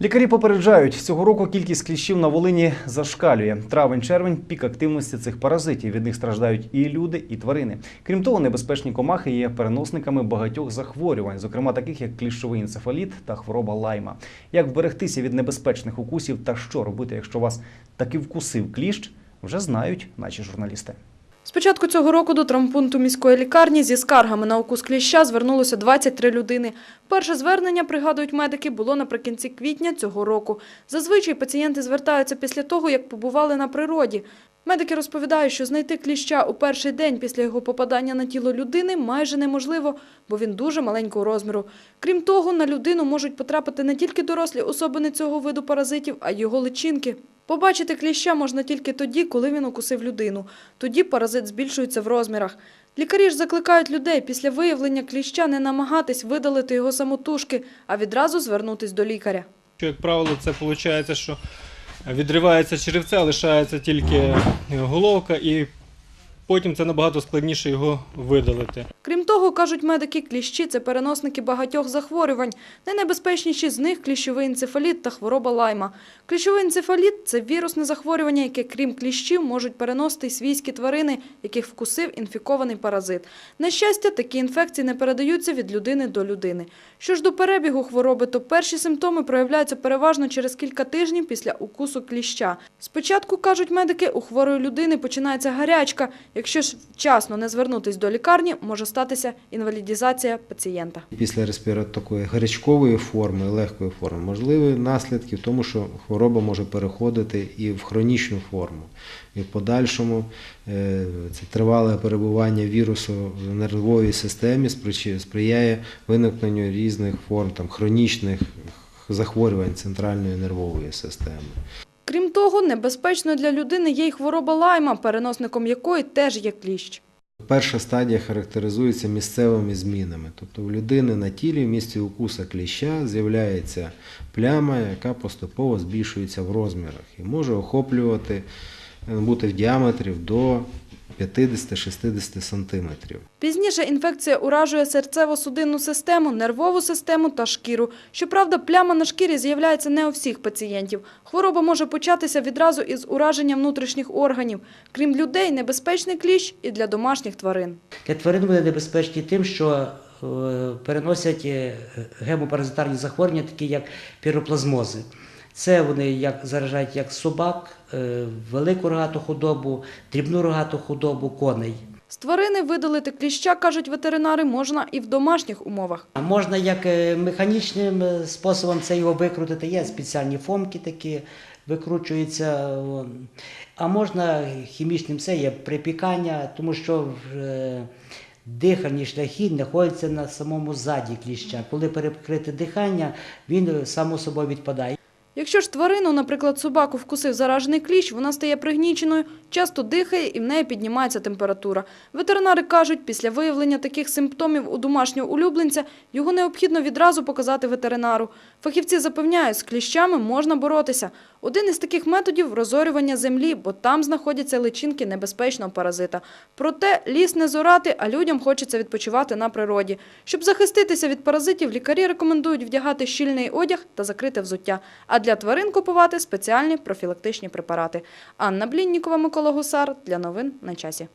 Лікарі попереджають, цього року кількість кліщів на Волині зашкалює. Травень-червень – пік активності цих паразитів. Від них страждають і люди, і тварини. Крім того, небезпечні комахи є переносниками багатьох захворювань, зокрема таких як кліщовий енцефаліт та хвороба лайма. Як вберегтися від небезпечних укусів та що робити, якщо вас таки вкусив кліщ, вже знають наші журналісти. З початку цього року до травмпункту міської лікарні зі скаргами на укус кліща звернулося 23 людини. Перше звернення, пригадують медики, було наприкінці квітня цього року. Зазвичай пацієнти звертаються після того, як побували на природі. Медики розповідають, що знайти кліща у перший день після його попадання на тіло людини майже неможливо, бо він дуже маленького розміру. Крім того, на людину можуть потрапити не тільки дорослі особини цього виду паразитів, а й його личинки. Побачити кліща можна тільки тоді, коли він укусив людину. Тоді паразит збільшується в розмірах. Лікарі ж закликають людей після виявлення кліща не намагатись видалити його самотужки, а відразу звернутись до лікаря. Як правило, це виходить, що відривається черевце, лишається тільки головка, і потім це набагато складніше його видалити. Крім того, кажуть медики, кліщі – це переносники багатьох захворювань. Найнебезпечніші з них – кліщовий енцефаліт та хвороба лайма. Кліщовий енцефаліт – це вірусне захворювання, яке, крім кліщів, можуть переносити й свійські тварини, яких вкусив інфікований паразит. На щастя, такі інфекції не передаються від людини до людини. Що ж до перебігу хвороби, то перші симптоми проявляються переважно через кілька тижнів після укусу кліща. Спочатку, кажуть медики, у хворої людини починається гарячка. Якщо ж вчасно не звернутись до лікарні, може статися інвалідізація пацієнта. Після респіра такої гарячкової форми, легкої форми, можливі наслідки в тому, що хвороба може переходити і в хронічну форму. І в подальшому е, це тривале перебування вірусу в нервовій системі сприяє виникненню різних форм там, хронічних захворювань центральної нервової системи. Того, небезпечною для людини є й хвороба лайма, переносником якої теж є кліщ. Перша стадія характеризується місцевими змінами. Тобто в людини на тілі в місці укуса кліща з'являється пляма, яка поступово збільшується в розмірах і може охоплювати, бути в діаметрі до 50-60 сантиметрів. Пізніше інфекція уражує серцево-судинну систему, нервову систему та шкіру. Щоправда, пляма на шкірі з'являється не у всіх пацієнтів. Хвороба може початися відразу із ураження внутрішніх органів. Крім людей, небезпечний кліщ і для домашніх тварин. Для тварин вони небезпечні тим, що е, переносять е, гемопаразитарні захворювання, такі як піроплазмози. Це вони як заражають як собак, е, велику рогату худобу, дрібну рогату худобу, коней. З тварини видалити кліща, кажуть ветеринари, можна і в домашніх умовах. А можна як е, механічним е, способом це його викрутити. Є спеціальні фомки такі, викручуються. А можна хімічним це є припікання, тому що дихальні шляхи знаходяться на самому заді кліща. Коли перекрите дихання, він само собою відпадає. Якщо ж тварину, наприклад, собаку вкусив заражений кліщ, вона стає пригніченою, часто дихає і в неї піднімається температура. Ветеринари кажуть, після виявлення таких симптомів у домашнього улюбленця його необхідно відразу показати ветеринару. Фахівці запевняють, з кліщами можна боротися. Один із таких методів – розорювання землі, бо там знаходяться личинки небезпечного паразита. Проте ліс не зорати, а людям хочеться відпочивати на природі. Щоб захиститися від паразитів, лікарі рекомендують вдягати щільний одяг та закрите взуття, а для тварин купувати спеціальні профілактичні препарати. Анна Бліннікова, Микола Гусар. Для новин на часі.